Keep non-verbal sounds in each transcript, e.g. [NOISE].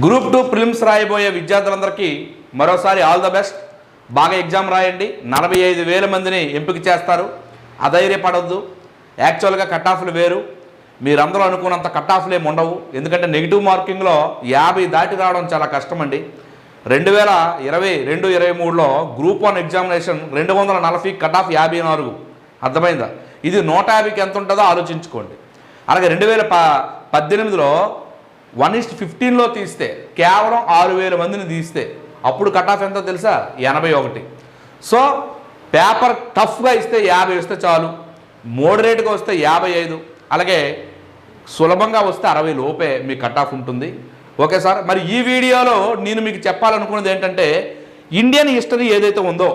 Group two prelims రాయబోయే విద్యార్థులందరికీ మరోసారి ఆల్ ద బెస్ట్. బాగా ఎగ్జామ్ రాయండి. నలభై ఐదు వేల మందిని ఎంపిక చేస్తారు. అధైర్యపడొద్దు. యాక్చువల్గా కట్ ఆఫ్లు వేరు. మీరందరూ అనుకున్నంత కట్ ఆఫ్లు ఏమి ఉండవు ఎందుకంటే నెగిటివ్ మార్కింగ్లో యాభై దాటి రావడం చాలా కష్టమండి. రెండు వేల ఇరవై రెండు ఇరవై మూడులో గ్రూప్ వన్ ఎగ్జామినేషన్ రెండు వందల నలభై కట్ ఆఫ్ యాభై నాలుగు. అర్థమైందా? ఇది నూట యాభైకి ఎంత ఉంటుందో ఆలోచించుకోండి. అలాగే రెండు వేల ప పద్దెనిమిదిలో వన్ ఇస్ట్ ఫిఫ్టీన్లో తీస్తే కేవలం ఆరు వేల మందిని తీస్తే అప్పుడు కట్ ఆఫ్ ఎంతో తెలుసా? ఎనభై ఒకటి. సో పేపర్ టఫ్గా ఇస్తే యాభై ఇస్తే చాలు. మోడరేట్గా వస్తే యాభై ఐదు. అలాగే సులభంగా వస్తే అరవై లోపే మీ కట్ ఆఫ్ ఉంటుంది. ఓకే సార్ మరి ఈ వీడియోలో నేను మీకు చెప్పాలనుకున్నది ఏంటంటే ఇండియన్ హిస్టరీ ఏదైతే ఉందో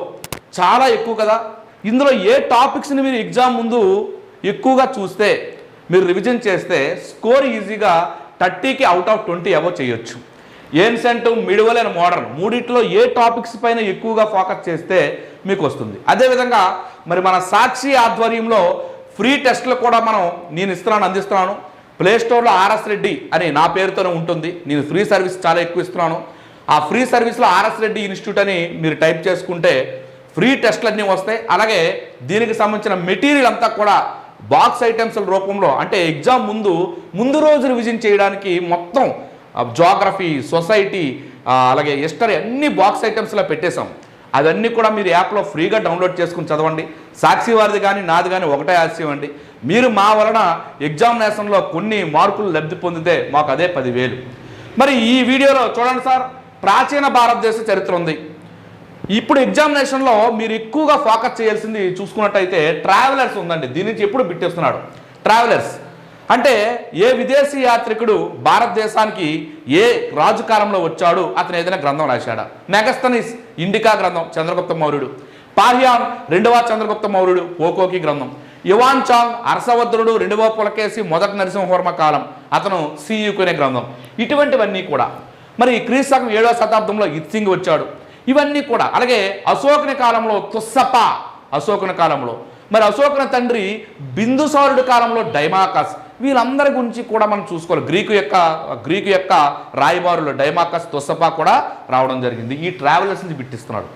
చాలా ఎక్కువ కదా. ఇందులో ఏ టాపిక్స్ని మీరు ఎగ్జామ్ ముందు ఎక్కువగా చూస్తే మీరు రివిజన్ చేస్తే స్కోర్ ఈజీగా థర్టీకి అవుట్ ఆఫ్ ట్వంటీ ఎవో చేయొచ్చు. ఏన్సెంట్ మిడివల్ అండ్ మోడర్న్ మూడిట్లో ఏ టాపిక్స్ పైన ఎక్కువగా ఫోకస్ చేస్తే మీకు వస్తుంది. అదేవిధంగా మరి మన సాక్షి ఆధ్వర్యంలో ఫ్రీ టెస్ట్లు కూడా మనం నేను ఇస్తున్నాను అందిస్తున్నాను. ప్లే స్టోర్లో ఆర్ఎస్ రెడ్డి అని నా పేరుతోనే ఉంటుంది. నేను ఫ్రీ సర్వీస్ చాలా ఎక్కువ ఇస్తున్నాను. ఆ ఫ్రీ సర్వీస్లో ఆర్ఎస్ రెడ్డి ఇన్స్టిట్యూట్ అని మీరు టైప్ చేసుకుంటే ఫ్రీ టెస్ట్లు అన్నీ వస్తాయి. అలాగే దీనికి సంబంధించిన మెటీరియల్ అంతా కూడా బాక్స్ ఐటమ్స్ల రూపంలో అంటే ఎగ్జామ్ ముందు ముందు రోజు రివిజన్ చేయడానికి మొత్తం జోగ్రఫీ సొసైటీ అలాగే హిస్టరీ అన్ని బాక్స్ ఐటమ్స్లో పెట్టేశాం. అవన్నీ కూడా మీరు యాప్లో ఫ్రీగా డౌన్లోడ్ చేసుకుని చదవండి. సాక్షి వారిది కానీ నాది కానీ ఒకటే ఆశయం అండి. మీరు మా వలన ఎగ్జామినేషన్లో కొన్ని మార్కులు లబ్ధి పొందితే మాకు అదే పదివేలు. మరి ఈ వీడియోలో చూడండి సార్ ప్రాచీన భారతదేశ చరిత్ర ఉంది. ఇప్పుడు ఎగ్జామినేషన్లో మీరు ఎక్కువగా ఫోకస్ చేయాల్సింది చూసుకున్నట్టయితే ట్రావెలర్స్ ఉందండి. దీని నుంచి ఎప్పుడు బిట్టేస్తున్నాడు? ట్రావెలర్స్. అంటే ఏ విదేశీ యాత్రికుడు భారతదేశానికి ఏ రాజు కాలంలో వచ్చాడు? అతను ఏదైనా గ్రంథం రాశాడా? మెగస్తనిస్ ఇండికా గ్రంథం చంద్రగుప్త మౌర్యుడు. పాహ్యాన్ రెండవ చంద్రగుప్త మౌర్యుడు ఓకోకి గ్రంథం. యువాన్ చాంగ్ అరసవద్రుడు రెండవ పులకేసి మొదటి నరసింహవర్మ కాలం. అతను సీయుకునే గ్రంథం. ఇటువంటివన్నీ కూడా. మరి క్రీస్తకం ఏడవ శతాబ్దంలో ఇత్సింగ్ వచ్చాడు. ఇవన్నీ కూడా. అలాగే అశోకుని కాలంలో తుస్సప అశోకుని కాలంలో. మరి అశోకుని తండ్రి బిందుసారుడి కాలంలో డైమాకస్. వీళ్ళందరి గురించి కూడా మనం చూసుకోవాలి. గ్రీకు యొక్క గ్రీకు యొక్క రాయబారులు డైమాకస్ తుస్సప కూడా రావడం జరిగింది. ఈ ట్రావెలర్స్ నుంచి బిట్టిస్తున్నాడు.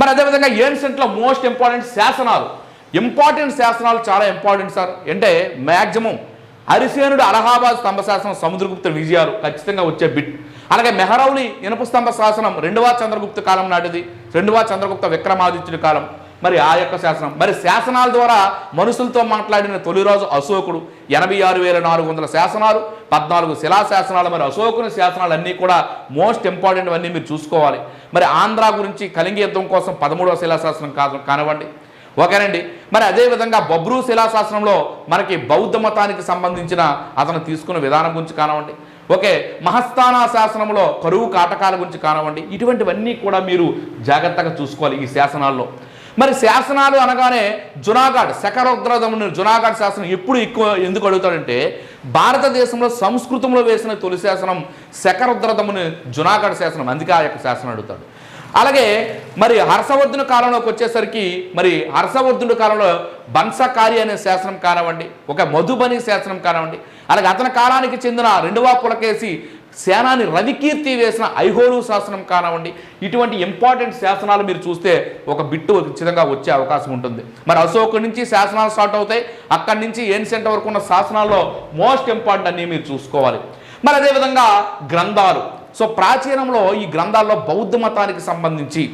మరి అదేవిధంగా ఏన్సెంట్లో మోస్ట్ ఇంపార్టెంట్ శాసనాలు. ఇంపార్టెంట్ శాసనాలు చాలా ఇంపార్టెంట్ సార్ అంటే మ్యాక్సిమం హరిసేనుడు అలహాబాద్ స్తంభ శాసనం సముద్రగుప్త విజయాలు ఖచ్చితంగా వచ్చే బిట్. అలాగే మెహరౌలి ఇనుపస్తంభ శాసనం రెండవ చంద్రగుప్త కాలం నాటిది రెండవ చంద్రగుప్త విక్రమాదిత్యుడి కాలం. మరి ఆ యొక్క శాసనం. మరి శాసనాల ద్వారా మనుషులతో మాట్లాడిన తొలిరాజు అశోకుడు ఎనభై ఆరు వేల నాలుగు వందల శాసనాలు పద్నాలుగు శిలా శాసనాలు మరి అశోకుని శాసనాలు అన్నీ కూడా మోస్ట్ ఇంపార్టెంట్ అన్నీ మీరు చూసుకోవాలి. మరి ఆంధ్ర గురించి కలింగ యుద్ధం కోసం పదమూడవ శిలాశాసనం కాదు కానివ్వండి. ఓకేనండి. మరి అదేవిధంగా బబ్రూ శిలాశాసనంలో మనకి బౌద్ధ మతానికి సంబంధించిన అతను తీసుకున్న విధానం గురించి కానివ్వండి. ఓకే మహస్థాన శాసనంలో కరువు కాటకాల గురించి కానివ్వండి ఇటువంటివన్నీ కూడా మీరు జాగ్రత్తగా చూసుకోవాలి ఈ శాసనాల్లో. మరి శాసనాలు అనగానే జునాగఢ్ శకరుద్రదముని జునాగఢ్ శాసనం ఎప్పుడు ఎక్కువ ఎందుకు అడుగుతాడంటే భారతదేశంలో సంస్కృతంలో వేసిన తొలి శాసనం శకరుద్రదముని జునాగఢ్ శాసనం అందుకే ఆ యొక్క శాసనం అడుగుతాడు. అలాగే మరి హర్షవర్ధుని కాలంలోకి వచ్చేసరికి మరి హర్షవర్ధుని కాలంలో బన్సకారి అనే శాసనం కానివ్వండి ఒక మధుబని శాసనం కానివ్వండి అలాగే అతని కాలానికి చెందిన రెండవ పులకేసి సేనాని రవికీర్తి వేసిన ఐహోరు శాసనం కానివ్వండి ఇటువంటి ఇంపార్టెంట్ శాసనాలు మీరు చూస్తే ఒక బిట్టు ఖచ్చితంగా వచ్చే అవకాశం ఉంటుంది. మరి అశోక్ నుంచి శాసనాలు స్టార్ట్ అవుతాయి అక్కడి నుంచి ఏన్సెంట్ వరకు ఉన్న శాసనాల్లో మోస్ట్ ఇంపార్టెంట్ అన్ని మీరు చూసుకోవాలి. మరి అదేవిధంగా గ్రంథాలు. సో ప్రాచీనంలో ఈ గ్రంథాల్లో బౌద్ధ మతానికి సంబంధించి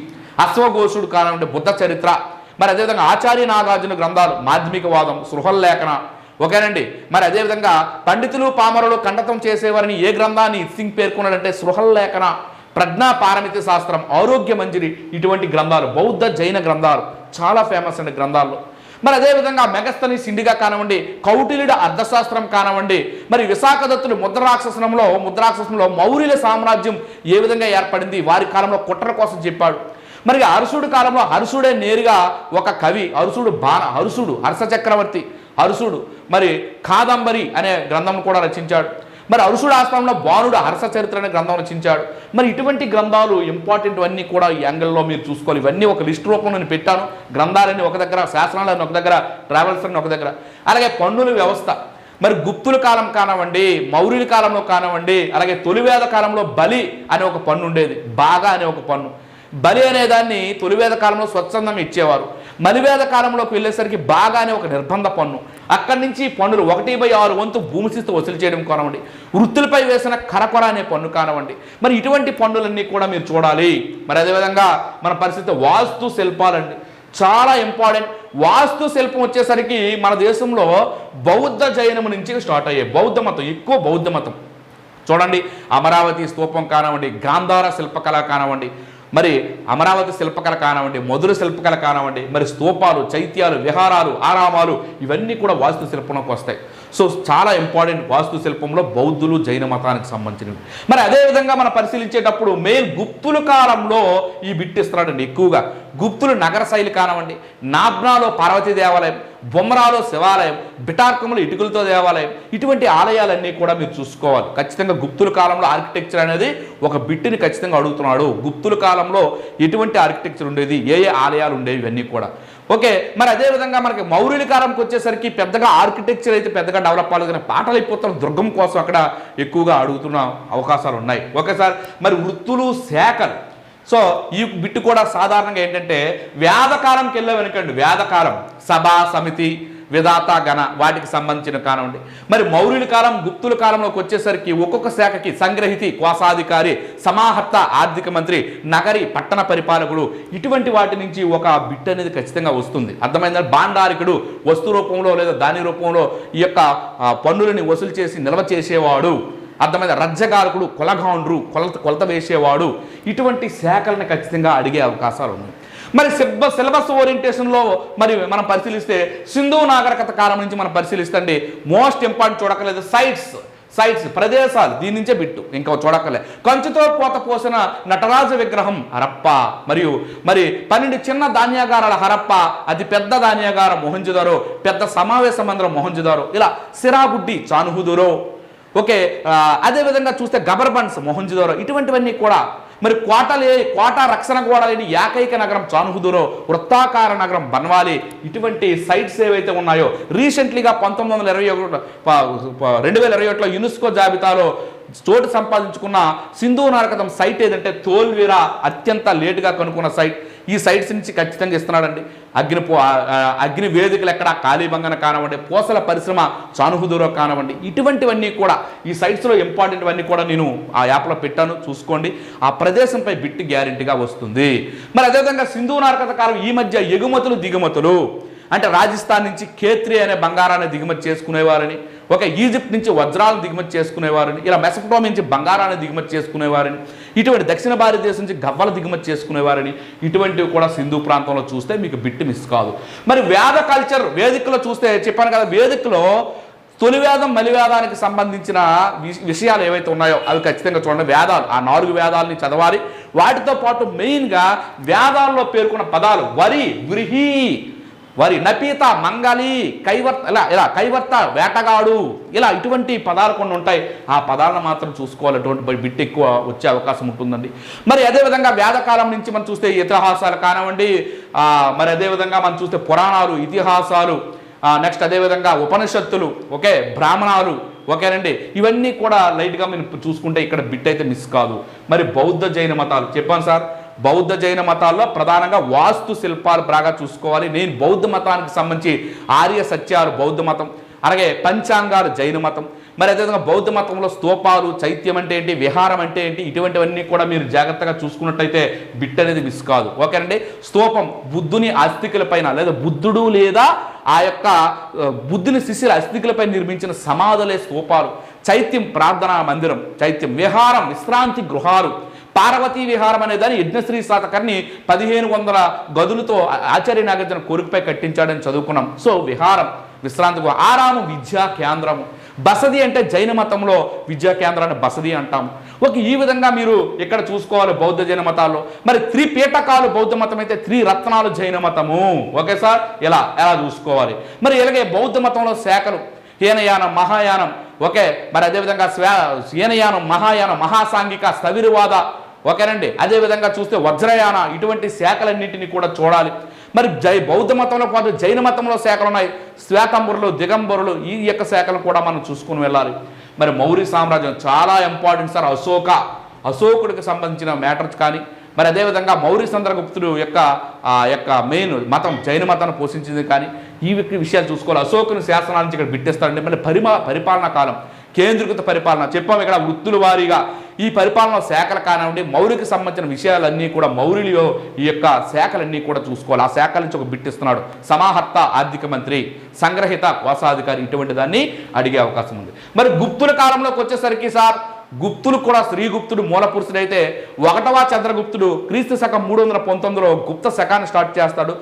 అశ్వఘోషుడు కానివ్వండి బుద్ధ చరిత్ర మరి అదేవిధంగా ఆచార్య నాగార్జున గ్రంథాలు మాధ్యమికవాదం సృహల్లేఖన ఓకేనండి మరి అదేవిధంగా పండితులు పామరులు ఖండతం చేసేవారిని ఏ గ్రంథాన్ని సింగ్ పేర్కొన్నాడంటే సృహల్లేఖన ప్రజ్ఞా పారమితి శాస్త్రం ఆరోగ్య మంజరి ఇటువంటి గ్రంథాలు బౌద్ధ జైన గ్రంథాలు చాలా ఫేమస్ అండి గ్రంథాల్లో. మరి అదేవిధంగా మెగస్తని సిండిగా కానివ్వండి కౌటిల్యుడు అర్థశాస్త్రం కానివ్వండి మరి విశాఖదత్తుడు ముద్రాక్షసంలో ముద్రాక్షసనంలో మౌర్యుల సామ్రాజ్యం ఏ విధంగా ఏర్పడింది వారి కాలంలో కుట్ర కోసం చెప్పాడు. మరి అరుసుడు కాలంలో హర్షుడే నేరుగా ఒక కవి అరుసుడు బాణ హర్షుడు హర్ష చక్రవర్తి అరుసుడు. మరి కాదంబరి అనే గ్రంథం కూడా రచించాడు. మరి అరుసుడు ఆశ్రమంలో బాణుడు హర్ష చరిత్ర అనే గ్రంథం రచించాడు. మరి ఇటువంటి గ్రంథాలు ఇంపార్టెంట్ అన్నీ కూడా ఈ యాంగిల్లో మీరు చూసుకోవాలి. ఇవన్నీ ఒక లిస్ట్ రూపంలో నేను పెట్టాను. గ్రంథాలన్నీ ఒక దగ్గర శాసనాలన్నీ ఒక దగ్గర ట్రావెల్స్ అని ఒక దగ్గర. అలాగే పన్నుల వ్యవస్థ. మరి గుప్తుల కాలం కానివ్వండి మౌర్యుల కాలంలో కానివ్వండి అలాగే తొలివేద కాలంలో బలి అనే ఒక పన్ను ఉండేది. బాగా అనే ఒక పన్ను. బలి అనే దాన్ని తొలివేద కాలంలో స్వచ్ఛందం ఇచ్చేవారు. మలివేద కాలంలోకి వెళ్ళేసరికి బాగానే ఒక నిర్బంధ పన్ను. అక్కడి నుంచి పన్నులు ఒకటి బై ఆరు వంతు భూమి శిస్తు వసూలు చేయడం కానివ్వండి వృత్తులపై వేసిన కరకొర అనే పన్ను కానివ్వండి. మరి ఇటువంటి పన్నులన్నీ కూడా మీరు చూడాలి. మరి అదేవిధంగా మన పరిస్థితి వాస్తు శిల్పాలండి. చాలా ఇంపార్టెంట్. వాస్తు శిల్పం వచ్చేసరికి మన దేశంలో బౌద్ధ జైనము నుంచి స్టార్ట్ అయ్యాయి బౌద్ధ మతం ఎక్కువ బౌద్ధ మతం. చూడండి అమరావతి స్తూపం కానివ్వండి గాంధార శిల్పకళ కానివ్వండి మరి అమరావతి శిల్పకళ కానివ్వండి మధుర శిల్పకళ కానివ్వండి మరి స్తూపాలు చైత్యాలు విహారాలు ఆరామాలు ఇవన్నీ కూడా వాస్తు శిల్పంలోకి వస్తాయి. సో చాలా ఇంపార్టెంట్ వాస్తు శిల్పంలో బౌద్ధులు జైన మతానికి సంబంధించినవి. మరి అదేవిధంగా మనం పరిశీలించేటప్పుడు మెయిన్ గుప్తుల కాలంలో ఈ బిట్టిస్తున్నాడండి ఎక్కువగా. గుప్తులు నగర శైలి కానివ్వండి నాబ్నాలో పార్వతీ దేవాలయం బొమ్మరాలో శివాలయం బిటార్కములు ఇటుకలతో దేవాలయం ఇటువంటి ఆలయాలన్నీ కూడా మీరు చూసుకోవాలి. ఖచ్చితంగా గుప్తుల కాలంలో ఆర్కిటెక్చర్ అనేది ఒక బిట్టిని ఖచ్చితంగా అడుగుతున్నాడు. గుప్తుల కాలంలో ఎటువంటి ఆర్కిటెక్చర్ ఉండేది? ఏ ఏ ఆలయాలు ఉండేవి? ఇవన్నీ కూడా. ఓకే మరి అదేవిధంగా మనకి మౌర్యుల కాలంకి వచ్చేసరికి పెద్దగా ఆర్కిటెక్చర్ అయితే పెద్దగా డెవలప్ అవ్వలేదు కానీ పాటలైపోతున్న దుర్గం కోసం అక్కడ ఎక్కువగా అడుగుతున్న అవకాశాలు ఉన్నాయి. ఒకేసారి మరి వృత్తులు శాఖలు సో ఈ బిట్టు కూడా సాధారణంగా ఏంటంటే వ్యాధకాలంకి వెళ్ళే వెనకండి వ్యాధకాలం. సభా సమితి విధాత గణ వాటికి సంబంధించిన కానివ్వండి మరి మౌర్యుల కాలం గుప్తుల కాలంలోకి వచ్చేసరికి ఒక్కొక్క శాఖకి సంగ్రహితి కోశాధికారి సమాహర్త ఆర్థిక మంత్రి నగరి పట్టణ పరిపాలకుడు ఇటువంటి వాటి నుంచి ఒక బిట్ అనేది ఖచ్చితంగా వస్తుంది. అర్థమైందని బాండారికుడు వస్తు రూపంలో లేదా దాని రూపంలో ఈ యొక్క పన్నులని వసూలు చేసి నిల్వ చేసేవాడు. అర్థమైంది? రజ్జగారకుడు కొలగాండ్రు కొలత కొలత వేసేవాడు. ఇటువంటి శాఖలను ఖచ్చితంగా అడిగే అవకాశాలు ఉన్నాయి. మరి సిబ్బ సిలబస్ ఓరియంటేషన్లో మరి మనం పరిశీలిస్తే సింధు నాగరికత కాలం నుంచి మనం పరిశీలిస్తే మోస్ట్ ఇంపార్టెంట్ చూడకలేదు సైట్స్ సైట్స్ ప్రదేశాలు దీని నుంచే బిట్టు ఇంకా చూడక్కలే కంచుతో పోత పోసిన నటరాజ విగ్రహం హరప్ప మరియు మరి పన్నెండు చిన్న ధాన్యాగారాల హరప్ప అతి పెద్ద ధాన్యాగారం మొహంజుదారో పెద్ద సమావేశ మందిరం మొహంజుదారో ఇలా సిరాబుడ్డి చానుహుదురో. ఓకే అదేవిధంగా చూస్తే గబర్బన్స్ మొహంజుదారో ఇటువంటివన్నీ కూడా. మరి కోటలే కోట రక్షణ గోడ లేని ఏకైక నగరం చానుహుదురో వృత్తాకార నగరం బన్వాలి. ఇటువంటి సైట్స్ ఏవైతే ఉన్నాయో రీసెంట్లీగా పంతొమ్మిది వందల ఇరవై ఒకటి రెండు వేల ఇరవై ఒకటిలో యునెస్కో జాబితాలో చోటు సంపాదించుకున్న సింధు నారకథం సైట్ ఏదంటే తోల్వీరా అత్యంత లేటుగా కనుక్కున్న సైట్. ఈ సైట్స్ నుంచి ఖచ్చితంగా ఇస్తున్నాడండి. అగ్ని అగ్ని వేదికలు ఎక్కడ? కాళీబంగన కానివ్వండి పూసల పరిశ్రమ చానుహుదూరో కానివ్వండి. ఇటువంటివన్నీ కూడా ఈ సైట్స్లో ఇంపార్టెంట్ అన్నీ కూడా నేను ఆ యాప్లో పెట్టాను. చూసుకోండి. ఆ ప్రదేశంపై బిట్టి గ్యారెంటీగా వస్తుంది. మరి అదేవిధంగా సింధు నార్కత కాలం ఈ మధ్య ఎగుమతులు దిగుమతులు. అంటే రాజస్థాన్ నుంచి ఖేత్రి అనే బంగారాన్ని దిగుమతి చేసుకునేవారని ఒక ఈజిప్ట్ నుంచి వజ్రాలను దిగుమతి చేసుకునేవారని ఇలా మెసపటోమి నుంచి బంగారాన్ని దిగుమతి చేసుకునేవారని ఇటువంటి దక్షిణ భారతదేశం నుంచి గవ్వలు దిగుమతి చేసుకునేవారని ఇటువంటివి కూడా సింధు ప్రాంతంలో చూస్తే మీకు బిట్టు మిస్ కాదు. మరి వేద కల్చర్ వేదికలో చూస్తే చెప్పాను కదా వేదికలో తొలి వేదం మలివేదానికి సంబంధించిన విషయాలు ఏవైతే ఉన్నాయో అవి ఖచ్చితంగా చూడండి. వేదాలు ఆ నాలుగు వేదాలని చదవాలి. వాటితో పాటు మెయిన్గా వేదాల్లో పేర్కొన్న పదాలు వరి గృహి వారి నపీత మంగళి కైవర్త ఇలా ఇలా కైవర్త వేటగాడు ఇలా ఇటువంటి పదాలు కొన్ని ఉంటాయి. ఆ పదాలను మాత్రం చూసుకోవాలి. అటువంటి బిట్ ఎక్కువ వచ్చే అవకాశం ఉంటుందండి. మరి అదేవిధంగా వేదకాలం నుంచి మనం చూస్తే ఇతిహాసాలు కానివ్వండి మరి అదేవిధంగా మనం చూస్తే పురాణాలు ఇతిహాసాలు నెక్స్ట్ అదేవిధంగా ఉపనిషత్తులు ఓకే బ్రాహ్మణాలు ఓకేనండి ఇవన్నీ కూడా లైట్గా మీరు చూసుకుంటే ఇక్కడ బిట్ అయితే మిస్ కాదు. మరి బౌద్ధ జైన మతాలు చెప్పాను సార్. బౌద్ధ జైన మతాల్లో ప్రధానంగా వాస్తు శిల్పాలు బాగా చూసుకోవాలి. నేను బౌద్ధ మతానికి సంబంధించి ఆర్య సత్యాలు బౌద్ధ మతం అలాగే పంచాంగాలు జైన మతం. మరి అదేవిధంగా బౌద్ధ మతంలో స్తూపాలు చైత్యం అంటే ఏంటి విహారం అంటే ఏంటి ఇటువంటివన్నీ కూడా మీరు జాగ్రత్తగా చూసుకున్నట్టయితే బిట్ అనేది మిస్ కాదు. ఓకేనండి స్తూపం బుద్ధుని అస్థికల పైన లేదా బుద్ధుడు లేదా ఆ యొక్క బుద్ధుని శిష్యుల అస్థికలపై నిర్మించిన సమాధులే స్తూపాలు. చైత్యం ప్రార్థనా మందిరం చైత్యం విహారం విశ్రాంతి గృహాలు పార్వతీ విహారం అనే దాన్ని యజ్ఞశ్రీ శాతకర్ణి పదిహేను వందల గదులతో ఆచార్య నాగార్జున కోరికపై కట్టించాడని చదువుకున్నాం. సో విహారం విశ్రాంతి ఆరాము విద్యా కేంద్రము. బసది అంటే జైన మతంలో విద్యా కేంద్రాన్ని బసది అంటాము. ఒక ఈ విధంగా మీరు ఇక్కడ చూసుకోవాలి బౌద్ధ జైన మతాల్లో. మరి త్రిపీఠకాలు బౌద్ధ మతం అయితే త్రి రత్నాలు జైన మతము. Okay sir? ఇలా ఎలా చూసుకోవాలి? మరి ఇలాగే బౌద్ధ మతంలో శాఖలు హీనయానం మహాయానం ఓకే? మరి అదేవిధంగా స్వా హీనయానం మహాయానం మహాసాంఘిక స్థవిరువాద ఓకేనండి? అదేవిధంగా చూస్తే వజ్రయాన ఇటువంటి శాఖలన్నింటినీ కూడా చూడాలి. మరి జై బౌద్ధ మతంలో పాటు జైన మతంలో శాఖలు ఉన్నాయి శ్వేతంబరులు దిగంబరులు ఈ యొక్క శాఖలు కూడా మనం చూసుకుని వెళ్ళాలి. మరి మౌర్య సామ్రాజ్యం చాలా ఇంపార్టెంట్ సార్. అశోక అశోకుడికి సంబంధించిన మ్యాటర్స్ కానీ మరి అదేవిధంగా మౌర్య చంద్రగుప్తుడు యొక్క ఆ యొక్క మెయిన్ మతం జైన మతాన్ని పోషించింది కానీ ఈ విషయాలు చూసుకోవాలి. అశోకుని శాసనాల నుంచి ఇక్కడ బిట్టేస్తారంటే మరి పరిమా పరిపాలనా కాలం కేంద్రీకృత పరిపాలన. చెప్పాము ఇక్కడ వృత్తుల వారీగా ఈ పరిపాలన శాఖలు కానివ్వండి మౌర్యకి సంబంధించిన విషయాలన్నీ కూడా మౌర్యులు ఈ యొక్క శాఖలన్నీ కూడా చూసుకోవాలి. ఆ శాఖల నుంచి ఒక బిట్టిస్తున్నాడు సమాహర్త ఆర్థిక మంత్రి సంగ్రహిత కోశాధికారి ఇటువంటి దాన్ని అడిగే అవకాశం ఉంది. మరి గుప్తుల కాలంలోకి వచ్చేసరికి సార్ గుప్తులు కూడా శ్రీగుప్తుడు మూల పురుషుడైతే ఒకటవ చంద్రగుప్తుడు క్రీస్తు శకం మూడు వందల పంతొమ్మిదిలో గుప్త శకాన్ని స్టార్ట్ చేస్తాడు.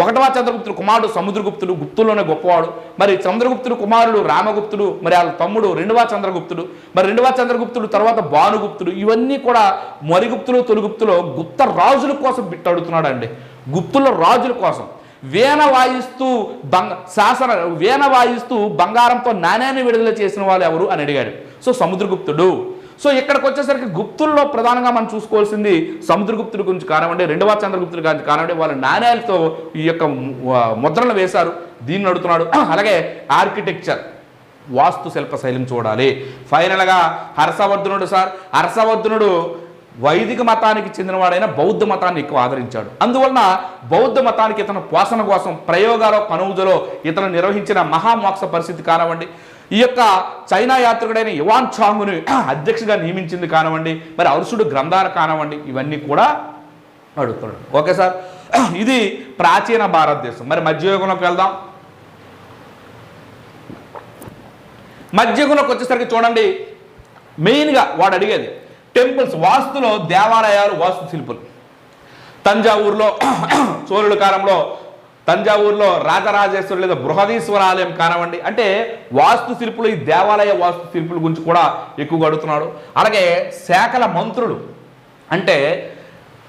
ఒకటవ చంద్రగుప్తుడు కుమారుడు సముద్రగుప్తుడు గుప్తుల్లోనే గొప్పవాడు. మరి చంద్రగుప్తుడు కుమారుడు రామగుప్తుడు మరి వాళ్ళ తమ్ముడు రెండవ చంద్రగుప్తుడు. మరి రెండవ చంద్రగుప్తుడు తర్వాత భానుగుప్తుడు. ఇవన్నీ కూడా మరిగుప్తులు తొలిగుప్తులో గుప్త రాజుల కోసం బిట్టడుతున్నాడు అండి గుప్తుల రాజుల కోసం. వీణ వాయిస్తూ బంగ శాసన వీణ వాయిస్తూ బంగారంతో నాణ్యాన్ని విడుదల చేసిన వాళ్ళు ఎవరు అని అడిగాడు. సో సముద్రగుప్తుడు. సో ఇక్కడికి వచ్చేసరికి గుప్తుల్లో ప్రధానంగా మనం చూసుకోవాల్సింది సముద్రగుప్తుడి గురించి కానివ్వండి రెండవ చంద్రగుప్తుడి గురించి కానివ్వండి వాళ్ళ నాణ్యాలతో ఈ యొక్క ముద్రలు వేశారు. దీన్ని అడుగుతున్నాడు [CLEARS THROAT] అలాగే ఆర్కిటెక్చర్ వాస్తు శిల్ప శైలిని చూడాలి. ఫైనల్గా హర్షవర్ధనుడు సార్. హర్షవర్ధనుడు వైదిక మతానికి చెందినవాడైన బౌద్ధ మతాన్ని ఎక్కువ ఆదరించాడు. అందువలన బౌద్ధ మతానికి ఇతను పోషణ కోసం ప్రయోగాల పనువుదలో ఇతను నిర్వహించిన మహామోక్ష పరిస్థితి కానివ్వండి ఈ యొక్క చైనా యాత్రికుడైన యువాన్ చాంగుని [CLEARS THROAT] అధ్యక్షుడిగా నియమించింది కానివ్వండి మరి అరుసుడు గ్రంథాలు కానివ్వండి ఇవన్నీ కూడా అడుగుతున్నాడు. Okay sir? [CLEARS THROAT] ఇది ప్రాచీన భారతదేశం. మరి మధ్యయుగంలోకి వెళ్దాం. మధ్యయుగంలోకి వచ్చేసరికి చూడండి మెయిన్గా వాడు అడిగేది టెంపుల్స్ వాస్తులో దేవాలయాలు వాస్తు శిల్పులు తంజావూరులో [CLEARS THROAT] చోళుల కాలంలో తంజావూరులో రాజరాజేశ్వరు లేదా బృహదీశ్వర ఆలయం కానివ్వండి అంటే వాస్తు శిల్పులు ఈ దేవాలయ వాస్తు శిల్పుల గురించి కూడా ఎక్కువగా అడుగుతున్నాడు. అలాగే శాఖల మంత్రులు అంటే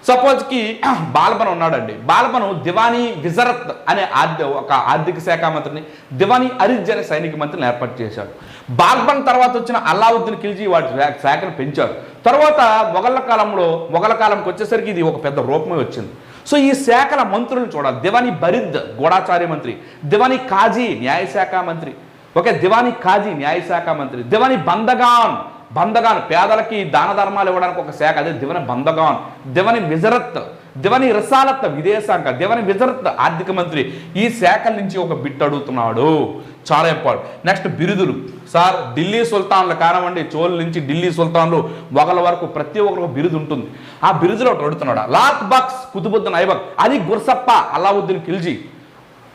సపోజ్కి [CLEARS THROAT] బాల్బన్ ఉన్నాడండి. బాల్బను దివానీ విజరత్ అనే ఆర్థిక ఒక ఆర్థిక శాఖ మంత్రిని దివానీ అరిజ్ అనే సైనిక మంత్రిని ఏర్పాటు చేశాడు. బాల్బన్ తర్వాత వచ్చిన అల్లావుద్దీన్ ఖిల్జీ వాటి శాఖను పెంచాడు తర్వాత మొఘళ్ళ కాలంలో మొఘల కాలంకి వచ్చేసరికి ఇది ఒక పెద్ద రూపమే వచ్చింది. సో ఈ శాఖల మంత్రులను చూడాలి. దివానీ బరిద్ గూఢాచార్య మంత్రి దివానీ కాజీ న్యాయశాఖ మంత్రి ఓకే దివానీ కాజీ న్యాయశాఖ మంత్రి దివానీ బందగాన్ బందగాన్ పేదలకి దాన ధర్మాలు ఇవ్వడానికి ఒక శాఖ అదే దివని బందగాన్ దివని విజరత్ దివని రసాలత్త విదేశాంక దివని విజరత్ ఆర్థిక మంత్రి ఈ శాఖల నుంచి ఒక బిట్ అడుగుతున్నాడు. చాలా ఇంపార్టెంట్. నెక్స్ట్ బిరుదులు. సార్ ఢిల్లీ సుల్తాన్లు కానివ్వండి చోళ నుంచి ఢిల్లీ సుల్తాన్లు మొగల వరకు ప్రతి ఒక్కరికి బిరుదు ఉంటుంది. ఆ బిరుదులో ఒకటి అడుగుతున్నాడు. లాక్ బక్స్ కుతుబుద్దీన్ ఐబక్ అది గుర్సప్ప అలావుద్దీన్ ఖిల్జీ.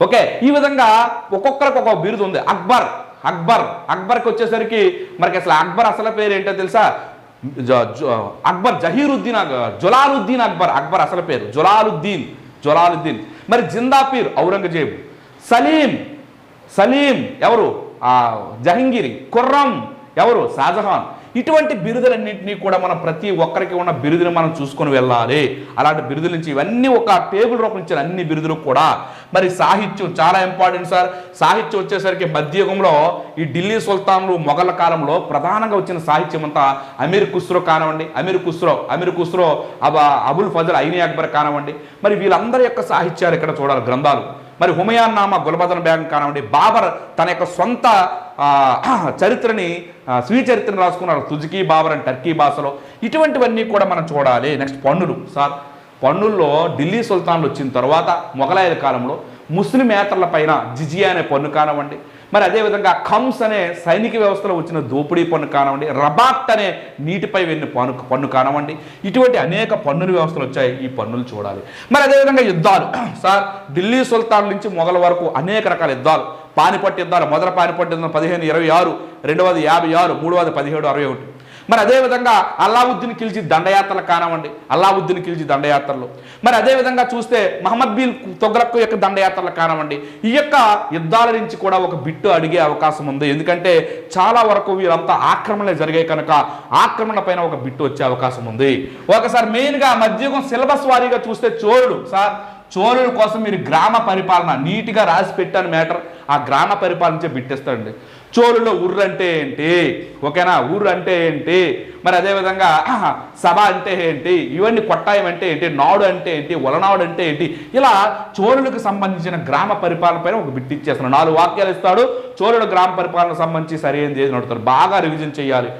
ఓకే ఈ విధంగా ఒక్కొక్కరికి ఒక బిరుదు ఉంది. అక్బర్ అక్బర్ అక్బర్కి వచ్చేసరికి మనకి అసలు అక్బర్ అసలు పేరు ఏంటో తెలుసా? అక్బర్ జహీరుద్దీన్ అక్- జొలాలుద్దీన్ అక్బర్ అక్బర్ అసలు పేరు జొలాలుద్దీన్ జొలాలుద్దీన్. మరి జిందాపీర్ ఔరంగజేబు. సలీం సలీం ఎవరు? ఆ జహంగీరి. కుర్రం ఎవరు? షాజహాన్. ఇటువంటి బిరుదులన్నింటినీ కూడా మనం ప్రతి ఒక్కరికి ఉన్న బిరుదుని మనం చూసుకొని వెళ్ళాలి. అలాంటి బిరుదుల నుంచి ఇవన్నీ ఒక టేబుల్ రూపం ఇచ్చిన అన్ని బిరుదులు కూడా. మరి సాహిత్యం చాలా ఇంపార్టెంట్ సార్. సాహిత్యం వచ్చేసరికి మధ్యయుగంలో ఈ ఢిల్లీ సుల్తాన్లు మొఘల కాలంలో ప్రధానంగా వచ్చిన సాహిత్యం అంతా అమీర్ ఖుస్రో కానివ్వండి అమీర్ ఖుస్రో అమీర్ ఖుస్రో అబా అబుల్ ఫజల్ ఐని అక్బర్ కానివ్వండి. మరి వీళ్ళందరి యొక్క సాహిత్యాలు ఇక్కడ చూడాలి గ్రంథాలు. మరి హుమయాన్ నామా గుల్బదన్ బ్యాంక్ కానివ్వండి బాబర్ తన యొక్క సొంత చరిత్రని ఆ, చరిత్రను రాసుకున్నారు. తుజుకీ బాబర్ అని టర్కీ భాషలో. ఇటువంటివన్నీ కూడా మనం చూడాలి. నెక్స్ట్ పన్నులు. సార్ పన్నుల్లో ఢిల్లీ సుల్తాన్లు వచ్చిన తర్వాత మొఘలాయుల కాలంలో ముస్లిం యాత్రల పైన జిజియా అనే పన్ను కానివ్వండి మరి అదేవిధంగా ఖమ్స్ అనే సైనిక వ్యవస్థలో వచ్చిన దోపిడీ పన్ను కానివ్వండి రబాట్ అనే నీటిపై వెన్ను పన్ను పన్ను కానివ్వండి ఇటువంటి అనేక పన్నుల వ్యవస్థలు వచ్చాయి ఈ పన్నులు చూడాలి. మరి అదేవిధంగా యుద్ధాలు. సార్ ఢిల్లీ సుల్తాన్ నుంచి మొఘల వరకు అనేక రకాల యుద్ధాలు. పానిపట్టు యుద్ధాలు మొదల పానిపట్టు యుద్ధం పదిహేను ఇరవై ఆరు రెండవది యాభై ఆరు మూడవది పదిహేడు అరవై ఒకటి. మరి అదేవిధంగా అల్లావుద్దీన్ ఖిల్జీ దండయాత్రలు కానివ్వండి అల్లావుద్దీన్ ఖిల్జీ దండయాత్రలు. మరి అదేవిధంగా చూస్తే మహమ్మద్ బిన్ తొగ్రక్ యొక్క దండయాత్రలు కానివ్వండి ఈ యొక్క యుద్ధాల నుంచి కూడా ఒక బిట్టు అడిగే అవకాశం ఉంది. ఎందుకంటే చాలా వరకు వీరంతా ఆక్రమణలు జరిగాయి కనుక ఆక్రమణ పైన ఒక బిట్టు వచ్చే అవకాశం ఉంది. ఒకసారి మెయిన్గా మధ్యయుగం సిలబస్ వారీగా చూస్తే చోరుడు సార్ చోళుల కోసం మీరు గ్రామ పరిపాలన నీట్గా రాసి పెట్టాను మ్యాటర్. ఆ గ్రామ పరిపాలన బిట్టేస్తాడండి. చోరులో ఊర్రు అంటే ఏంటి? ఓకేనా? ఊర్రు అంటే ఏంటి? మరి అదేవిధంగా [CLEARS THROAT] సభ అంటే ఏంటి? ఇవన్నీ కొట్టాయం అంటే ఏంటి? నాడు అంటే ఏంటి? ఒలనాడు అంటే ఏంటి? ఇలా చోళులకు సంబంధించిన గ్రామ పరిపాలన పైన ఒక బిట్ ఇచ్చేస్తున్నాడు. నాలుగు వాక్యాలు ఇస్తాడు. చోళుల గ్రామ పరిపాలన సంబంధించి సరైనది చేసి నడుతాడు బాగా రివిజన్ చేయాలి.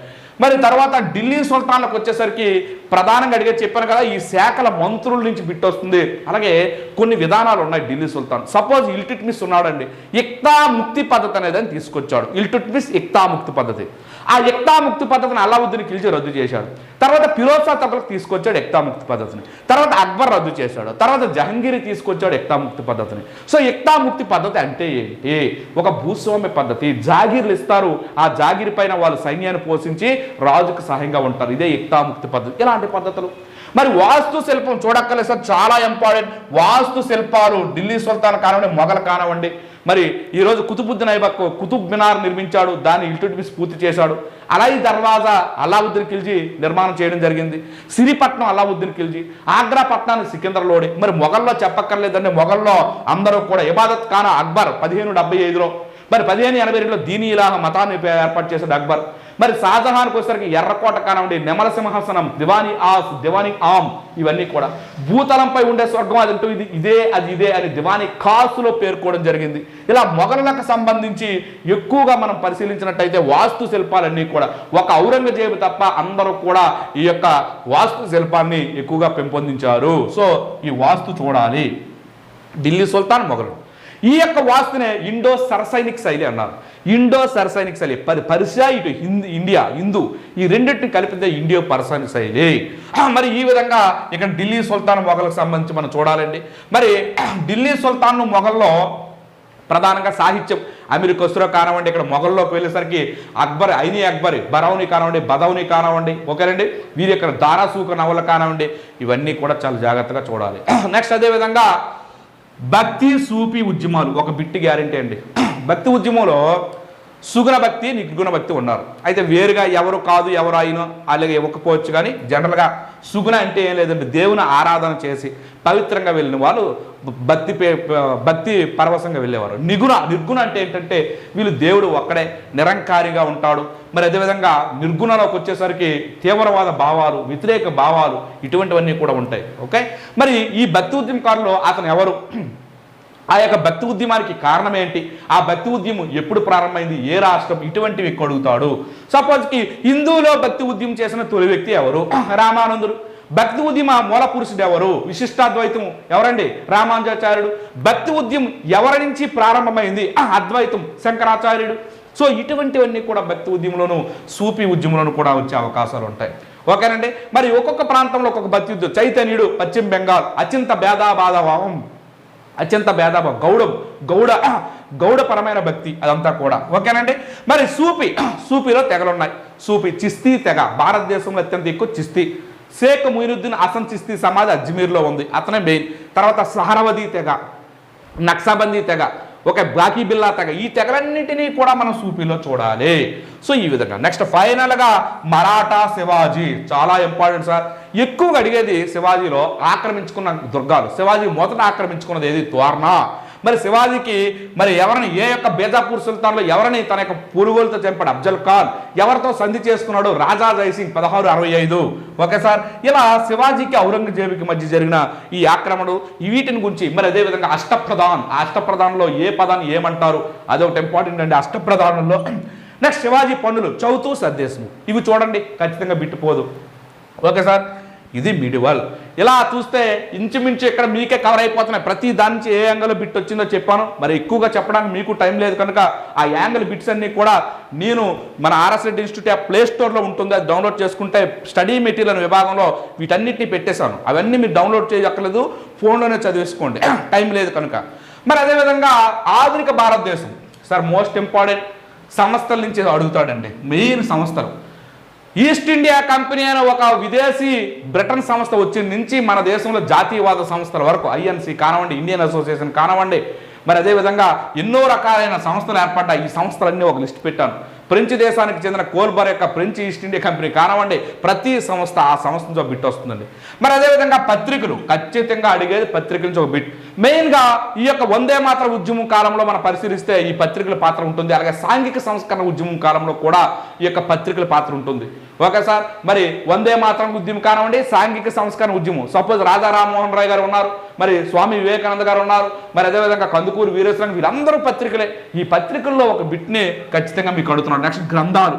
మరి తర్వాత ఢిల్లీ సుల్తాన్లకు వచ్చేసరికి ప్రధానంగా అడిగే చెప్పాను కదా ఈ శాఖల మంత్రుల నుంచి బిట్టొస్తుంది అలాగే కొన్ని విధానాలు ఉన్నాయి ఢిల్లీ సుల్తాన్. సపోజ్ ఇల్టిట్మిస్ ఉన్నాడండి. ఇక్తా ముక్తి పద్ధతి అనేది తీసుకొచ్చాడు. ఇల్టుట్మిస్ ఇక్తా ముక్తి పద్ధతి. ఆ ఎక్తాముక్తి పద్ధతిని అలావుద్దీన్ కిల్చి రద్దు చేశాడు. తర్వాత ఫిరోజ్ షా తీసుకొచ్చాడు ఎక్తాముక్తి పద్ధతిని. తర్వాత అక్బర్ రద్దు చేశాడు. తర్వాత జహంగీర్ తీసుకొచ్చాడు ఎక్తాముక్తి పద్ధతిని. సో ఎక్తాముక్తి పద్ధతి అంటే ఏంటి? ఒక భూస్వామ్య పద్ధతి. జాగీర్లు ఇస్తారు. ఆ జాగీర్ పైన వాళ్ళు సైన్యాన్ని పోషించి రాజుకు సహాయంగా ఉంటారు. ఇదే ఎక్తాముక్తి పద్ధతి. ఇలాంటి పద్ధతులు? మరి వాస్తు శిల్పం చూడక్కర్లేదు సార్. చాలా ఇంపార్టెంట్ వాస్తు శిల్పాలు ఢిల్లీ సుల్తాన్ కానివ్వండి మొఘల్ కానివ్వండి మరి ఈరోజు కుతుబుద్దీన్ ఐబక్ కుతుబ్ మినార్ నిర్మించాడు దాన్ని ఇల్టుట్మిస్ పూర్తి చేశాడు. అలాయి దర్వాజా అల్లావుద్దీన్ ఖిల్జీ నిర్మాణం చేయడం జరిగింది. సిరిపట్నం అల్లావుద్దీన్ ఖిల్జీ ఆగ్రా పట్నానికి సికింద్రలోడి మరి మొఘల్లో చెప్పక్కర్లేదండి మొఘల్లో అందరూ కూడా ఇబాదత్ ఖానా అక్బర్ పదిహేను డెబ్బై ఐదులో మరి పదిహేను ఎనభై రెండులో దీని ఇలాహ మతాన్ని ఏర్పాటు చేశాడు అక్బర్. మరి షాజహాన్కి వచ్చేసరికి ఎర్రకోట కానివ్వండి నెమల సింహాసనం దివాని ఆస్ దివాని ఆమ్ ఇవన్నీ కూడా. భూతలంపై ఉండే స్వర్గం అది అంటూ ఇది ఇదే అది ఇదే అని దివాని ఖాసులో పేర్కోవడం జరిగింది. ఇలా మొఘలులకు సంబంధించి ఎక్కువగా మనం పరిశీలించినట్టయితే వాస్తు శిల్పాలన్నీ కూడా. ఒక ఔరంగజేబు తప్ప అందరూ కూడా ఈ యొక్క వాస్తు శిల్పాన్ని ఎక్కువగా పెంపొందించారు. సో ఈ వాస్తు చూడాలి. ఢిల్లీ సుల్తాన్ మొఘలు ఈ యొక్క వాస్తునే ఇండో సరసైనిక్ శైలి అన్నారు. ఇండో సరసైనిక్ శైలి పరి పరిసా ఇటు హిందీ ఇండియా హిందూ ఈ రెండింటిని కలిపితే ఇండియో పరసైనిక్ శైలి. మరి ఈ విధంగా ఇక్కడ ఢిల్లీ సుల్తాన్ మొఘలకు సంబంధించి మనం చూడాలండి. మరి ఢిల్లీ సుల్తాన్ మొఘల్లో ప్రధానంగా సాహిత్యం. అమీర్ ఖుస్రో కానివ్వండి ఇక్కడ మొఘల్లోకి వెళ్ళేసరికి అక్బర్ ఐని అక్బర్ బరౌని కానివ్వండి బదౌని కానివ్వండి ఓకేనండి? వీరి యొక్క దారాసూక నవల కానివ్వండి ఇవన్నీ కూడా చాలా జాగ్రత్తగా చూడాలి. నెక్స్ట్ అదేవిధంగా భక్తి సూపి ఉద్యమాలు ఒక బిట్టి గ్యారంటీ అండి. భక్తి ఉద్యమంలో సుగుణ భక్తి నిర్గుణ భక్తి ఉన్నారు. అయితే వేరుగా ఎవరు కాదు ఎవరు అయినా అలాగే ఇవ్వకపోవచ్చు కానీ జనరల్గా సుగుణ అంటే ఏం లేదంటే దేవుని ఆరాధన చేసి పవిత్రంగా వెళ్ళిన వాళ్ళు భక్తి పే భక్తి పరవశంగా వెళ్ళేవారు. నిగుణ నిర్గుణ అంటే ఏంటంటే వీళ్ళు దేవుడు ఒక్కడే నిరంకారిగా ఉంటాడు. మరి అదేవిధంగా నిర్గుణలోకి వచ్చేసరికి తీవ్రవాద భావాలు వ్యతిరేక భావాలు ఇటువంటివన్నీ కూడా ఉంటాయి. ఓకే? మరి ఈ భక్తి ఉద్యమకారులు అతను ఎవరు? ఆ యొక్క భక్తి ఉద్యమానికి కారణం ఏంటి ఆ భక్తి ఉద్యమం ఎప్పుడు ప్రారంభమైంది? ఏ రాష్ట్రం? ఇటువంటివి ఎక్కువ అడుగుతాడు. సపోజ్కి హిందువులో భక్తి ఉద్యమం చేసిన తొలి వ్యక్తి ఎవరు? [CLEARS THROAT] రామానందుడు. భక్తి ఉద్యమ మూల పురుషుడు ఎవరు? విశిష్టాద్వైతం ఎవరండి? రామానుజాచార్యుడు. భక్తి ఉద్యమం ఎవరి నుంచి ప్రారంభమైంది? ఆ, [CLEARS THROAT] అద్వైతం శంకరాచార్యుడు. సో ఇటువంటివన్నీ కూడా భక్తి ఉద్యమంలోను సూపి ఉద్యమంలోను కూడా వచ్చే అవకాశాలు ఉంటాయి. ఓకేనండి? మరి ఒక్కొక్క ప్రాంతంలో ఒక్కొక్క భక్తి ఉద్యమం. చైతన్యుడు పశ్చిమ బెంగాల్ అత్యంత భేదాభాదభావం అత్యంత భేదాభావం గౌడం గౌడ గౌడపరమైన భక్తి అదంతా కూడా. ఓకేనండి? మరి సూపి సూపిలో తెగలున్నాయి. సూపి చిస్తీ తెగ. భారతదేశంలో అత్యంత ఎక్కువ చిస్తీ. షేక్ ముయినుద్దీన్ అసన్ చిస్తీ సమాధి అజ్మీర్లో ఉంది. అతనే మెయిన్ తర్వాత సహరవది తెగ నక్సాబందీ తెగ ఒక బాకీ బిల్లా తెగ. ఈ తెగలన్నింటినీ కూడా మనం సూపీలో చూడాలి. సో ఈ విధంగా. నెక్స్ట్ ఫైనల్గా మరాఠా శివాజీ. చాలా ఇంపార్టెంట్ సార్ ఎక్కువగా అడిగేది శివాజీలో ఆక్రమించుకున్న దుర్గాలు. శివాజీ మొదట ఆక్రమించుకున్నది ఏది? త్వార్నా. మరి శివాజీకి మరి ఎవరిని ఏ యొక్క బేజాపూర్ సుల్తాన్లో ఎవరిని తన యొక్క పురుగులతో చంపాడు? అఫ్జల్ ఖాన్. ఎవరితో సంధి చేసుకున్నాడు? రాజా జైసింగ్ పదహారు అరవై ఐదు. Okay sir? ఇలా శివాజీకి ఔరంగజేబుకి మధ్య జరిగిన ఈ ఆక్రమణలు ఈ వీటిని గురించి మరి అదేవిధంగా అష్టప్రధాన్. ఆ అష్టప్రధానంలో ఏ పదాన్ని ఏమంటారు? అదొకటి ఇంపార్టెంట్ అండి. అష్టప్రధానంలో నెక్స్ట్ శివాజీ పన్నులు చౌతు సర్దేశము. ఇవి చూడండి ఖచ్చితంగా బిట్టుపోదు ఓకే సార్? ఇది మిడివల్. ఇలా చూస్తే ఇంచుమించు ఇక్కడ మీకే కవర్ అయిపోతున్నాయి. ప్రతి దాని నుంచి ఏ యాంగిల్ బిట్ వచ్చిందో చెప్పాను. మరి ఎక్కువగా చెప్పడానికి మీకు టైం లేదు కనుక ఆ యాంగిల్ బిట్స్ అన్ని కూడా నేను మన RS Reddy institute app play స్టోర్లో ఉంటుంది. అది డౌన్లోడ్ చేసుకుంటే స్టడీ మెటీరియల్ విభాగంలో వీటన్నిటిని పెట్టేశాను. అవన్నీ మీరు డౌన్లోడ్ చేయక్కర్లేదు. ఫోన్లోనే చదివేసుకోండి. [CLEARS THROAT] టైం లేదు కనుక. మరి అదేవిధంగా ఆధునిక భారతదేశం. సార్ మోస్ట్ ఇంపార్టెంట్ సంస్థల నుంచి అడుగుతాడండి. మెయిన్ సంస్థలు. ఈస్ట్ ఇండియా కంపెనీ అనే ఒక విదేశీ బ్రిటన్ సంస్థ వచ్చిన నుంచి మన దేశంలో జాతీయవాద సంస్థల వరకు ఐఎన్సి కానివ్వండి ఇండియన్ అసోసియేషన్ కానివ్వండి మరి అదేవిధంగా ఎన్నో రకాలైన సంస్థలు ఏర్పడ్డాయి. ఈ సంస్థలన్నీ ఒక లిస్ట్ పెట్టాను. ఫ్రెంచ్ దేశానికి చెందిన కోల్బర్ యొక్క ఫ్రెంచ్ ఈస్ట్ ఇండియా కంపెనీ కానివ్వండి ప్రతి సంస్థ ఆ సంస్థ నుంచి ఒక బిట్ వస్తుందండి. మరి అదేవిధంగా పత్రికలు ఖచ్చితంగా అడిగేది పత్రికల నుంచి ఒక బిట్. మెయిన్గా ఈ యొక్క వందే మాత్ర ఉద్యమం కాలంలో మనం పరిశీలిస్తే ఈ పత్రికల పాత్ర ఉంటుంది. అలాగే సాంఘిక సంస్కరణ ఉద్యమం కాలంలో కూడా ఈ యొక్క పత్రికల పాత్ర ఉంటుంది. Okay sir? మరి వందే మాత్రం ఉద్యమం కానివ్వండి సాంఘిక సంస్కరణ ఉద్యమం. సపోజ్ రాజా రామ్మోహన్ రాయ్ గారు ఉన్నారు మరి స్వామి వివేకానంద గారు ఉన్నారు మరి అదేవిధంగా కందుకూరు వీరేశ్వరం వీళ్ళందరూ పత్రికలే. ఈ పత్రికల్లో ఒక బిట్ని ఖచ్చితంగా మీకు అడుగుతున్నాడు నెక్స్ట్ గ్రంథాలు.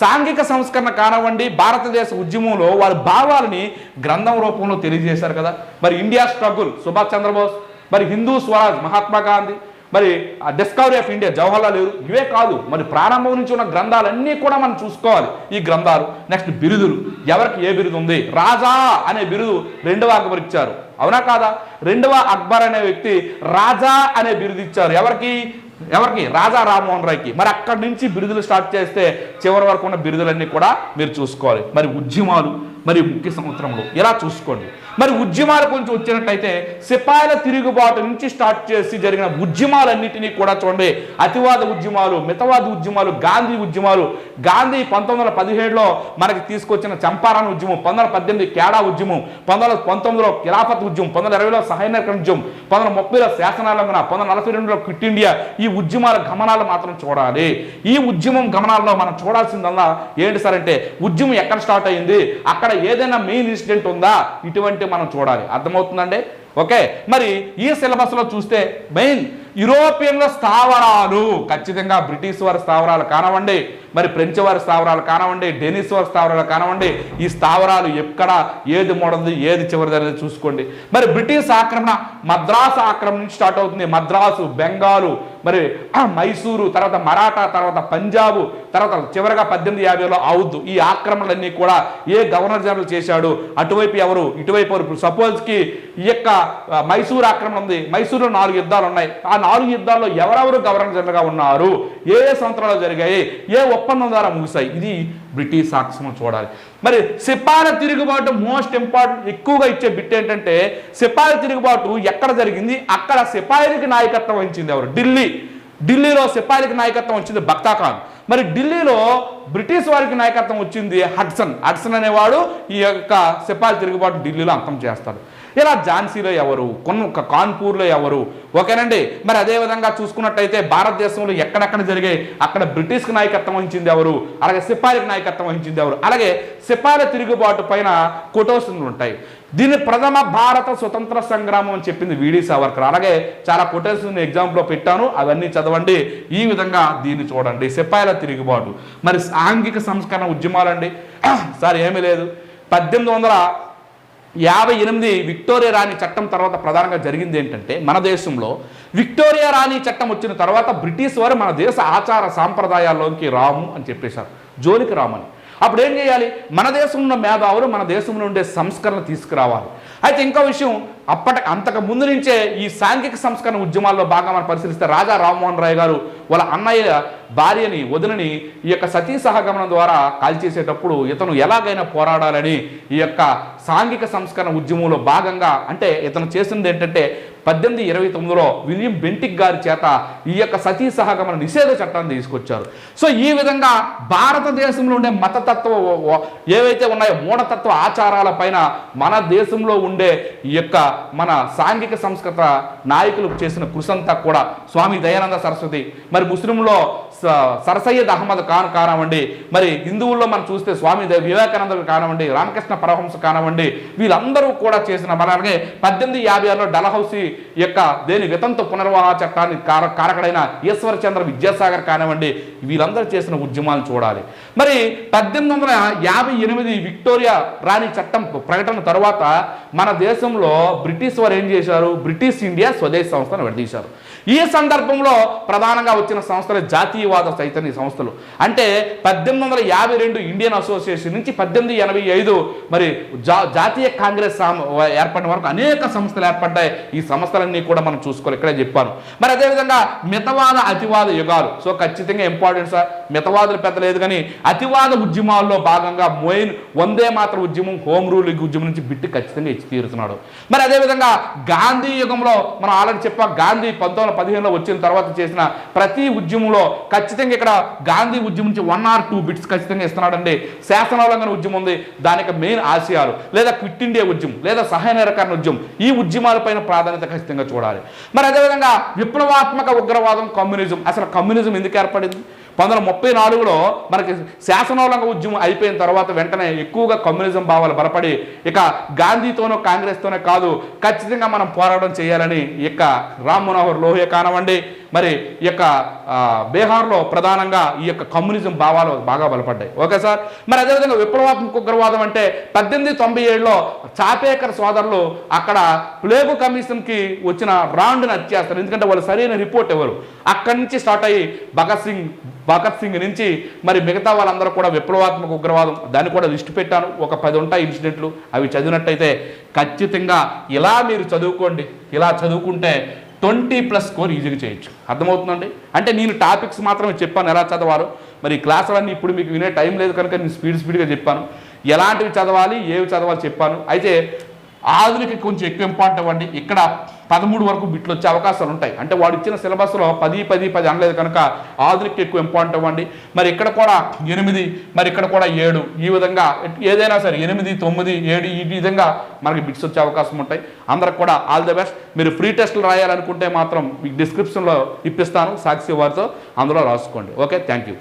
సాంఘిక సంస్కరణ కానివ్వండి భారతదేశ ఉద్యమంలో వారి భావాలని గ్రంథం రూపంలో తెలియజేశారు కదా. మరి ఇండియా స్ట్రగుల్ సుభాష్ చంద్రబోస్ మరి హిందూ స్వరాజ్ మహాత్మా గాంధీ మరి discovery of India Jawaharlal Nehru ఇవే కాదు మరి ప్రారంభం నుంచి ఉన్న గ్రంథాలన్నీ కూడా మనం చూసుకోవాలి ఈ గ్రంథాలు. నెక్స్ట్ బిరుదులు. ఎవరికి ఏ బిరుదు ఉంది? రాజా అనే బిరుదు రెండవ అక్బర్ ఇచ్చారు. అవునా కాదా? రెండవ అక్బర్ అనే వ్యక్తి రాజా అనే బిరుదు ఇచ్చారు. ఎవరికి? ఎవరికి? రాజా రామ్మోహన్ రాయ్కి. మరి అక్కడి నుంచి బిరుదులు స్టార్ట్ చేస్తే చివరి వరకు ఉన్న బిరుదులన్నీ కూడా మీరు చూసుకోవాలి. మరి ఉద్యమాలు మరి ముఖ్య సంవత్సరంలో ఇలా చూసుకోండి. మరి ఉద్యమాలు కొంచెం వచ్చినట్టయితే సిపాయిల తిరుగుబాటు నుంచి స్టార్ట్ చేసి జరిగిన ఉద్యమాలన్నింటినీ కూడా చూడండి. అతివాద ఉద్యమాలు మితవాద ఉద్యమాలు గాంధీ ఉద్యమాలు. గాంధీ పంతొమ్మిది వందల పదిహేడులో మనకి తీసుకొచ్చిన చంపారణ ఉద్యమం పంతొమ్మిది వందల పద్దెనిమిది కేడా ఉద్యమం పంతొమ్మిది వందల పంతొమ్మిదిలో కిలాఫత్ ఉద్యమం పంతొమ్మిది వందల ఇరవైలో సహైనకరణ ఉద్యమం పంతొమ్మిది వందల ముప్పైలో శాసనాలంఘన పంతొమ్మిది వందల నలభై రెండులో క్విట్ ఇండియా ఈ ఉద్యమాల గమనాలు మాత్రం చూడాలి. ఈ ఉద్యమం గమనాల్లో మనం చూడాల్సిందల్లా ఏంటి సార్ అంటే ఉద్యమం ఎక్కడ స్టార్ట్ అయింది? అక్కడ ఏదైనా మెయిన్ ఇన్సిడెంట్ ఉందా? ఇటువంటి మనం చూడాలి. అర్థమవుతుందండి? ఓకే. మరి ఈ సిలబస్లో చూస్తే మెయిన్ యూరోపియన్ల స్థావరాలు ఖచ్చితంగా బ్రిటిష్ వారి స్థావరాలు కానివ్వండి మరి ఫ్రెంచ్ వారి స్థావరాలు కానివ్వండి డెనిస్ వారి స్థావరాలు కానివ్వండి ఈ స్థావరాలు ఎక్కడ ఏది మొదలది ఏది చివరిది అనేది చూసుకోండి. మరి బ్రిటిష్ ఆక్రమణ మద్రాసు ఆక్రమణ నుంచి స్టార్ట్ అవుతుంది. మద్రాసు బెంగాలు మరి [CLEARS THROAT] మైసూరు తర్వాత మరాఠా తర్వాత పంజాబు తర్వాత చివరగా పద్దెనిమిది యాభైలో అవుద్దు ఈ ఆక్రమణలన్నీ కూడా ఏ గవర్నర్ జనరల్ చేశాడు? అటువైపు ఎవరు? ఇటువైపు ఎవరు? సపోజ్కి ఈ యొక్క మైసూరు ఆక్రమణ ఉంది. మైసూరులో నాలుగు యుద్ధాలు ఉన్నాయి. ఆ నాలుగు యుద్ధాల్లో ఎవరెవరు గవర్నర్ జనరల్గా ఉన్నారు? ఏ ఏ సంవత్సరాలు జరిగాయి? ఏ ఒప్పందం ద్వారా ముగిశాయి. ఇది బ్రిటిష్ సాక్ష్యం చూడాలి. మరి సిపాయిల తిరుగుబాటు మోస్ట్ ఇంపార్టెంట్ ఎక్కువగా ఇచ్చే బిట్ ఏంటంటే సిపాయిల తిరుగుబాటు ఎక్కడ జరిగింది? అక్కడ సిపాయిలకి నాయకత్వం వహించింది ఎవరు? ఢిల్లీ. ఢిల్లీలో సిపాయిలకి నాయకత్వం వచ్చింది బక్తా ఖాన్. మరి ఢిల్లీలో బ్రిటిష్ వారికి నాయకత్వం వచ్చింది హడ్సన్. హడ్సన్ అనేవాడు ఈ యొక్క సిపాయిల తిరుగుబాటు ఢిల్లీలో అంతం చేస్తాడు. ఇలా ఝాన్సీలో ఎవరు? ఒక కాన్పూర్లో ఎవరు? ఓకేనండి. మరి అదే విధంగా చూసుకున్నట్టయితే భారతదేశంలో ఎక్కడెక్కడ జరిగే అక్కడ బ్రిటిష్కి నాయకత్వం వహించింది ఎవరు? అలాగే సిపాయిలకు నాయకత్వం వహించింది ఎవరు? అలాగే సిపాయిల తిరుగుబాటు పైన కొటోషన్లు ఉంటాయి. దీన్ని ప్రథమ భారత స్వతంత్ర సంగ్రామం అని చెప్పింది వీడి సావర్కర్. అలాగే చాలా కొటేషన్ ఎగ్జాంపుల్లో పెట్టాను. అవన్నీ చదవండి. ఈ విధంగా దీన్ని చూడండి. సిపాయిల తిరుగుబాటు. మరి సాంఘిక సంస్కరణ ఉద్యమాలండి. సార్ ఏమీ లేదు. పద్దెనిమిది వందల యాభై ఎనిమిది విక్టోరియా రాణి చట్టం తర్వాత ప్రధానంగా జరిగింది ఏంటంటే మన దేశంలో విక్టోరియా రాణి చట్టం వచ్చిన తర్వాత బ్రిటిష్ వారు మన దేశ ఆచార సాంప్రదాయాల్లోకి రాము అని చెప్పేశారు. జోలికి రామని. అప్పుడు ఏం చేయాలి? మన దేశంలో ఉన్న మేధావులు మన దేశంలో ఉండే సంస్కరణ తీసుకురావాలి. అయితే ఇంకో విషయం అప్పటి అంతకు ముందు నుంచే ఈ సాంఘిక సంస్కరణ ఉద్యమాల్లో బాగా మనం పరిశీలిస్తే రాజా రామ్మోహన్ రాయ్ గారు వాళ్ళ అన్నయ్య భార్యని వదినని ఈ యొక్క సతీ సహగమనం ద్వారా కాల్చేసేటప్పుడు ఇతను ఎలాగైనా పోరాడాలని ఈ యొక్క సాంఘిక సంస్కరణ ఉద్యమంలో భాగంగా అంటే ఇతను చేసింది ఏంటంటే పద్దెనిమిది ఇరవై తొమ్మిదిలో విలియం బెంటిక్ గారి చేత ఈ యొక్క సతీ సహగమన నిషేధ చట్టాన్ని తీసుకొచ్చారు. సో ఈ విధంగా భారతదేశంలో ఉండే మతతత్వ ఏవైతే ఉన్నాయో మూఢతత్వ ఆచారాల పైన మన దేశంలో ఉండే ఈ యొక్క మన సాంఘిక సంస్కృత నాయకులు చేసిన కృషంతా అంతా కూడా స్వామి దయానంద సరస్వతి. మరి ముస్లింలో స- సరసయ్యద్ అహ్మద్ ఖాన్ కానివ్వండి మరి హిందువుల్లో మనం చూస్తే స్వామి వివేకానంద కానివ్వండి రామకృష్ణ పరహంస కానివ్వండి వీళ్ళందరూ కూడా చేసిన మరి అలాగే పద్దెనిమిది యాభై ఆరులో డలహౌసి యొక్క దేని వితంత పునర్వాహ చట్టాన్ని కార కారకుడైన ఈశ్వర చంద్ర విద్యాసాగర్ కానివ్వండి వీళ్ళందరూ చేసిన ఉద్యమాలు చూడాలి. మరి పద్దెనిమిది వందల యాభై ఎనిమిది విక్టోరియా రాణి చట్టం ప్రకటన తర్వాత మన దేశంలో బ్రిటిష్ వారు ఏం చేశారు? బ్రిటిష్ ఇండియా స్వదేశ్ సంస్థను విడదీశారు. ఈ సందర్భంలో ప్రధానంగా వచ్చిన సంస్థలు జాతీయవాద చైతన్య సంస్థలు. అంటే పద్దెనిమిది వందల యాభై రెండు ఇండియన్ అసోసియేషన్ నుంచి పద్దెనిమిది ఎనభై ఐదు మరి జా జాతీయ కాంగ్రెస్ సామ- ఏర్పడిన వరకు అనేక సంస్థలు ఏర్పడ్డాయి. ఈ సంస్థలన్నీ కూడా మనం చూసుకోవాలి. ఇక్కడే చెప్పాను. మరి అదేవిధంగా మితవాద అతివాద యుగాలు. సో ఖచ్చితంగా ఇంపార్టెంట్ సార్ మితవాదులు పెద్ద లేదు కానీ అతివాద ఉద్యమాల్లో భాగంగా మోయిన్ వందే మాత్ర ఉద్యమం హోమ్ రూల్ ఉద్యమం నుంచి బిట్టి ఖచ్చితంగా ఇచ్చి తీరుతున్నాడు. మరి అదేవిధంగా గాంధీ యుగంలో మనం ఆల్రెడీ చెప్పాం గాంధీ పంతొమ్మిది పదిహేనులో వచ్చిన తర్వాత చేసిన ప్రతి ఉద్యమంలో ఖచ్చితంగా ఇక్కడ గాంధీ ఉద్యమం నుంచి వన్ ఆర్ టూ బిట్స్ ఖచ్చితంగా ఇస్తున్నాడండి. శాసనోల్లంఘన ఉద్యమం ఉంది. దానికి మెయిన్ ఆశయాలు. లేదా క్విట్ ఇండియా ఉద్యమం లేదా సహాయ నిరకరణ ఉద్యమం. ఈ ఉద్యమాలపైన ప్రాధాన్యత ఖచ్చితంగా చూడాలి. మరి అదేవిధంగా విప్లవాత్మక ఉగ్రవాదం కమ్యూనిజం. అసలు కమ్యూనిజం ఎందుకు ఏర్పడింది? పంతొమ్మిది వందల ముప్పై నాలుగులో మనకి శాసనోల్లంఘన ఉద్యమం అయిపోయిన తర్వాత వెంటనే ఎక్కువగా కమ్యూనిజం భావాలు బలపడి ఇక గాంధీతోనో కాంగ్రెస్తోనే కాదు ఖచ్చితంగా మనం పోరాటం చేయాలని ఇక రామ్ మనోహర్ లోహియ కానివ్వండి మరి ఈ యొక్క బీహార్లో ప్రధానంగా ఈ యొక్క కమ్యూనిజం భావాలు బాగా బలపడ్డాయి. Okay sir? మరి అదేవిధంగా విప్లవాత్మక ఉగ్రవాదం అంటే పద్దెనిమిది తొంభై ఏడులో చాపేకర్ సోదరులు అక్కడ ప్లేగు కమిషన్కి వచ్చిన రాండ్ని హత్యేస్తారు ఎందుకంటే వాళ్ళు సరైన రిపోర్ట్ ఇవ్వరు అక్కడి నుంచి స్టార్ట్ అయ్యి భగత్ సింగ్ భగత్ సింగ్ నుంచి మరి మిగతా వాళ్ళందరూ కూడా విప్లవాత్మక ఉగ్రవాదం దాన్ని కూడా లిస్టు పెట్టాను. ఒక పది ఉంటాయి ఇన్సిడెంట్లు. అవి చదివినట్టయితే ఖచ్చితంగా ఇలా మీరు చదువుకోండి. ఇలా చదువుకుంటే ట్వంటీ ప్లస్ స్కోర్ ఈజీగా చేయొచ్చు. అర్థమవుతుందండి? అంటే నేను టాపిక్స్ మాత్రమే చెప్పాను ఎలా చదవాలో. మరి క్లాసులన్నీ ఇప్పుడు మీకు వినే టైం లేదు కనుక నేను స్పీడ్ స్పీడ్గా చెప్పాను. ఎలాంటివి చదవాలి ఏవి చదవాలి చెప్పాను. అయితే ఆధునిక కొంచెం ఎక్కువ ఇంపార్టెంట్ అవ్వండి. ఇక్కడ పదమూడు వరకు బిట్లు వచ్చే అవకాశాలు ఉంటాయి. అంటే వాడు ఇచ్చిన సిలబస్లో పది పది పది అనలేదు కనుక ఆధునిక ఎక్కువ ఇంపార్టెంట్ అవ్వండి. మరి ఇక్కడ కూడా ఎనిమిది మరి ఇక్కడ కూడా ఏడు. ఈ విధంగా ఏదైనా సరే ఎనిమిది తొమ్మిది ఏడు ఈ విధంగా మనకి బిట్స్ వచ్చే అవకాశం ఉంటాయి. అందరికి కూడా ఆల్ ది బెస్ట్. మీరు ఫ్రీ టెస్ట్లు రాయాలనుకుంటే మాత్రం మీకు డిస్క్రిప్షన్లో ఇప్పిస్తాను సాక్షి వారితో. అందులో రాసుకోండి. Okay thank you